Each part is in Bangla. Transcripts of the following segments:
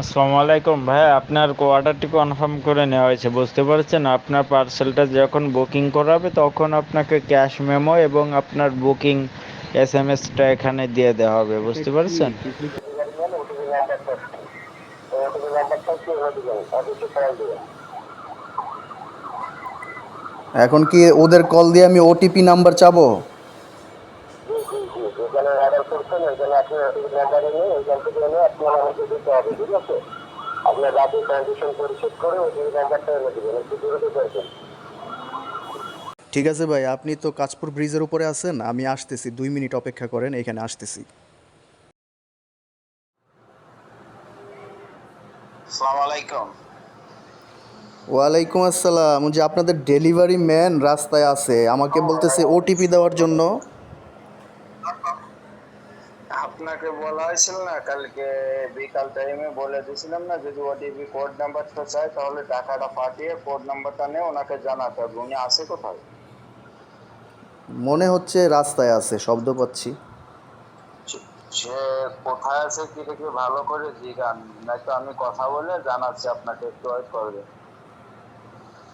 আসসালামু আলাইকুম। ভাই, আপনার অর্ডারটি কনফার্ম করে নেওয়া হয়েছে। বুঝতে পারছেন? আপনার পার্সেলটা যখন বুকিং করাবে, তখন আপনাকে ক্যাশ মেমো এবং আপনার বুকিং এস এম এসটা এখানে দিয়ে দেওয়া হবে। বুঝতে পারছেন? এখন কি ওদের কল দিয়ে আমি ওটিপি নাম্বার চাবো? অর্ডার করছেন আপনি ওটিপি নাম্বার নিয়ে এখান থেকে এনে আপনার আমাকে দিতে হবে ঠিক আছে? আপনার রাতে কন্ডিশন পরিশোধ করে ওটিপি নাম্বারটা এনে দেবেন একটু দূরে দেখবেন ঠিক আছে ভাই আপনি তো কাঁচপুর ব্রিজের উপরে আছেন আমি আসতেছি দুই মিনিট অপেক্ষা করেন এখানে আসতেছি। ওয়ালাইকুম আসসালাম যে আপনাদের ডেলিভারি ম্যান রাস্তায় আছে আমাকে বলতেছে ওটিপি দেওয়ার জন্য। আপনাকে বলা হয়েছিল না কালকে বিকাল টাইমে বলে দিয়েছিলাম না যদি ওটিপি কোড নাম্বারটা চাই তাহলে টাকাটা পাঠিয়ে কোড নাম্বারটা নিয়ে ওনাকে জানাতে হবে উনি আসে কোথায়? মনে হচ্ছে রাস্তায় আছে শব্দ পাচ্ছি। সে কোথায় আছে কি দেখে ভালো করে জিগান নয়তো আমি কথা বলে জানাচ্ছি আপনাকে একটু ওয়েট করবে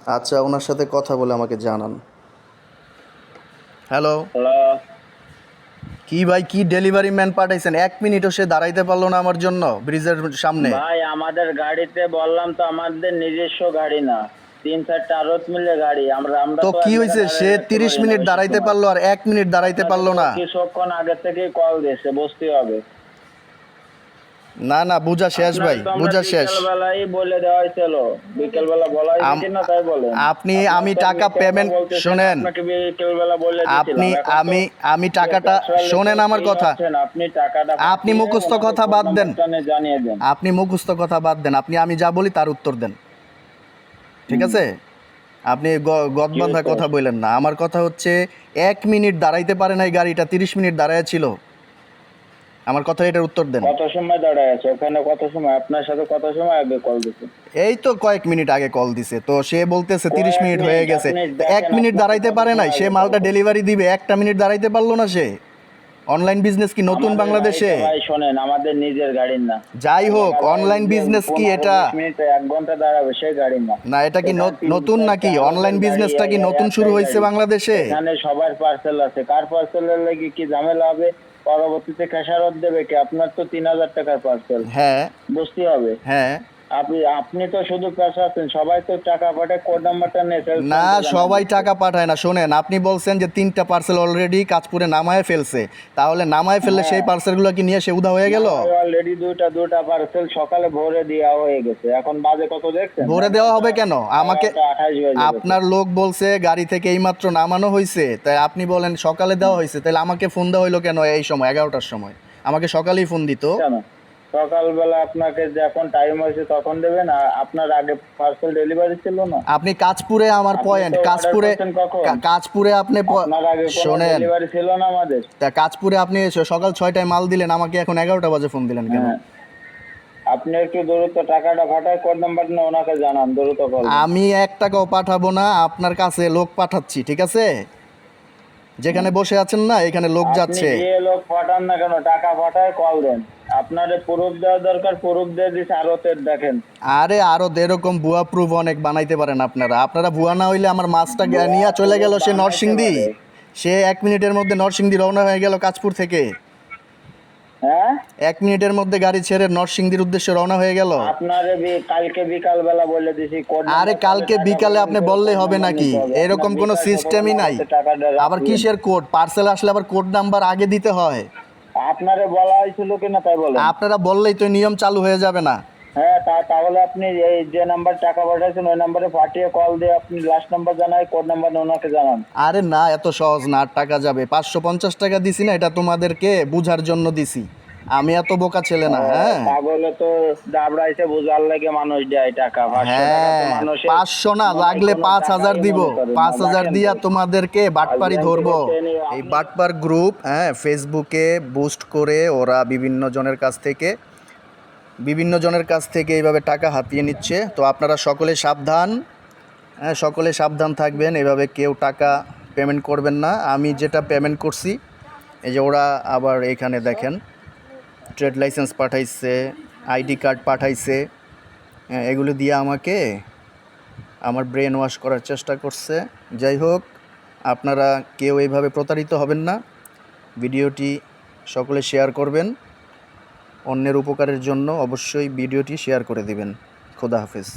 আচ্ছা ওনার সাথে কথা বলে আমাকে জানান। হ্যালো হ্যালো কি ভাই কি ডেলিভারি ম্যান পাঠাইছেন? এক মিনিটও সে দাঁড়াইতে পারল না আমার জন্য ব্রিজের সামনে। ভাই আমাদের গাড়িতে বললাম তো আমাদের নিজস্ব গাড়ি না। তিন চারটা আরত মিলে গাড়ি। আমরা আমরা তো কি হয়েছে? সে তিরিশ মিনিট দাঁড়াইতে পারল আর এক মিনিট দাঁড়াইতে পারল না। কিছুক্ষণ আগে থেকে কল দিয়েছে বসতে হবে। না না বুঝা শেষ ভাই বুঝা শেষ। বলে দেওয়া হয়েছিল বিকেলবেলা বলা হয়েছে তাই বলেন। আপনি আমি টাকা পেমেন্ট শোনেন। আপনি আমি আমি টাকাটা শোনেন আমার কথা। আপনি টাকাটা আপনি মুখস্থ কথা বাদ দেন। জানিয়ে দেন। আপনি মুখস্থ কথা বাদ দেন আপনি আমি যা বলি তার উত্তর দেন। ঠিক আছে? আপনি গদবান্ধা? কথা বললেন না। আমার কথা হচ্ছে এক মিনিট দাঁড়াইতে পারে না এই গাড়িটা তিরিশ মিনিট দাঁড়ায় ছিল। আমার কথা এটার উত্তর দেন। কত সময় দাঁড়ায় আছে? ওখানে কত সময়? আপনার সাথে কত সময় আগে কল দিছে? এই তো কয়েক মিনিট আগে কল দিছে। তো সে বলতেছে তিরিশ মিনিট হয়ে গেছে। এক মিনিট দাঁড়াইতে পারে নাই। সে মালটা ডেলিভারি দিবে। একটা মিনিট দাঁড়াইতে পারল না সে। অনলাইন বিজনেস কি নতুন বাংলাদেশে? ভাই শোনেন আমাদের নিজের গাড়ির না। যাই হোক অনলাইন বিজনেস কি এটা? মিনিট এক ঘণ্টা দাঁড়াবে সেই গাড়ি না। না এটা কি নতুন নাকি? অনলাইন বিজনেসটা কি নতুন শুরু হয়েছে বাংলাদেশে? এখানে সবার পার্সেল আছে। কার পার্সেলের লাগি কি ঝামেলা হবে? পরবর্তীতে খেসারত দেবে কি? আপনার তো তিন হাজার টাকার পার্সেল হ্যাঁ। হবে। হ্যাঁ। আপনি আপনি তো শুধু পেশা আছেন সবাই তো টাকা পাঠায় কোড নাম্বারটা sales না সবাই টাকা পাঠায় না শোনেন আপনি বলছেন যে তিনটা পার্সেল অলরেডি কাজপুরে নামায় ফেলছে। তাহলে নামায় ফেললে সেই পার্সেলগুলো কি নিয়ে সে উদা হয়ে গেল? অলরেডি দুইটা দুইটা পার্সেল সকালে ভোরে দেওয়া হয়ে গেছে। এখন বাজে কত দেখছেন? ভরে দেওয়া হবে কেন? আমাকে আপনার লোক বলছে গাড়ি থেকে এইমাত্র নামানো হয়েছে তাই আপনি বলেন সকালে দেওয়া হয়েছে তাহলে আমাকে ফোন দেওয়া হইল কেন এই সময় এগারোটার সময়? আমাকে সকালেই ফোন দিত। সকালবেলা আপনাকে যখন টাইম হয়েছে তখন দেবেন আর আপনার আগে পার্সেল ডেলিভারি ছিল না। আপনি কাজপুরে আমার পয়েন্ট কাজপুরে কাজপুরে আপনি শোনেন। ডেলিভারি ছিল না আমাদের। তা কাজপুরে আপনি সকাল ছয়টায় মাল দিলেন আমাকে এখন এগারোটা বাজে ফোন দিলেন কেন? হ্যাঁ। আপনি একটু দ্রুত টাকাটা পাঠায় কোড নাম্বার না ওনাকে জানান দ্রুত কল আমি এক টাকাও পাঠাবো না আপনার কাছে লোক পাঠাচ্ছি ঠিক আছে? যেখানে বসে আছেন না এখানে লোক যাচ্ছে। লোক পাঠান না কেন টাকা পাঠায় কল দেন। আপনার প্রুফ দেওয়া দরকার প্রুফ দিয়ে দিচ্ছে আরতের দেখেন। আরে আরও এরকম ভুয়া প্রুফ অনেক বানাইতে পারেন আপনারা। আপনারা ভুয়া না হইলে আমার মাছটা নিয়ে চলে গেল সে নরসিংদী। সে এক মিনিটের মধ্যে নরসিংদী রওনা হয়ে গেল কাজপুর থেকে। হ্যাঁ? এক মিনিটের মধ্যে গাড়ি ছেড়ে নরসিংদীর উদ্দেশ্যে রওনা হয়ে গেল। আপনারে কালকে বিকাল বেলা বলে দিছি আরে কালকে বিকালে আপনি বললেই হবে নাকি? এরকম কোনো সিস্টেমই নাই। আবার কিসের কোড পার্সেল আসলে আবার কোড নাম্বার আগে দিতে হয়। আপনারে বলা হয়েছিল কিনা তাই বলেন। আপনারা বললেই তো নিয়ম চালু হয়ে যাবে না। হ্যাঁ তা তাহলে আপনি এই যে নাম্বার টাকা পাঠাইছেন ওই নাম্বারে পাঠিয়ে কল দিয়ে আপনি লাস্ট নাম্বার জানাই কোড নাম্বার ওনাকে জানান। আরে না এত সহজ না আর টাকা যাবে। পাঁচশো পঞ্চাশ টাকা দিছি না এটা তোমাদেরকে বুঝার জন্য দিছি। আমি এত বোকা ছেলে না হ্যাঁ? পাগলে তো দাবড়াইছে বোঝার লাগে মানুষ দেয় টাকা হ্যাঁ পাঁচশো না লাগলে পাঁচ হাজার দিব। পাঁচ হাজার দিয়া তোমাদেরকে বাটপারি ধরবো। এই বাটপার গ্রুপ হ্যাঁ ফেসবুকে বুস্ট করে ওরা বিভিন্ন জনের কাছ থেকে বিভিন্ন জনের কাছ থেকে এইভাবে টাকা হাতিয়ে নিচ্ছে। তো আপনারা সকলে সাবধান হ্যাঁ সকলে সাবধান থাকবেন এভাবে কেউ টাকা পেমেন্ট করবেন না। আমি যেটা পেমেন্ট করছি এই যে ওরা আবার এখানে দেখেন। ট্রেড লাইসেন্স পাঠাইছে, আইডি কার্ড পাঠাইছে এগুলো দিয়ে আমাকে আমার ব্রেন ওয়াশ করার চেষ্টা করছে। যাই হোক, আপনারা কেউ এইভাবে প্রতারিত হবেন না। ভিডিওটি সকলে শেয়ার করবেন। অন্যের উপকারের জন্য অবশ্যই ভিডিওটি শেয়ার করে দিবেন। খোদা হাফেজ।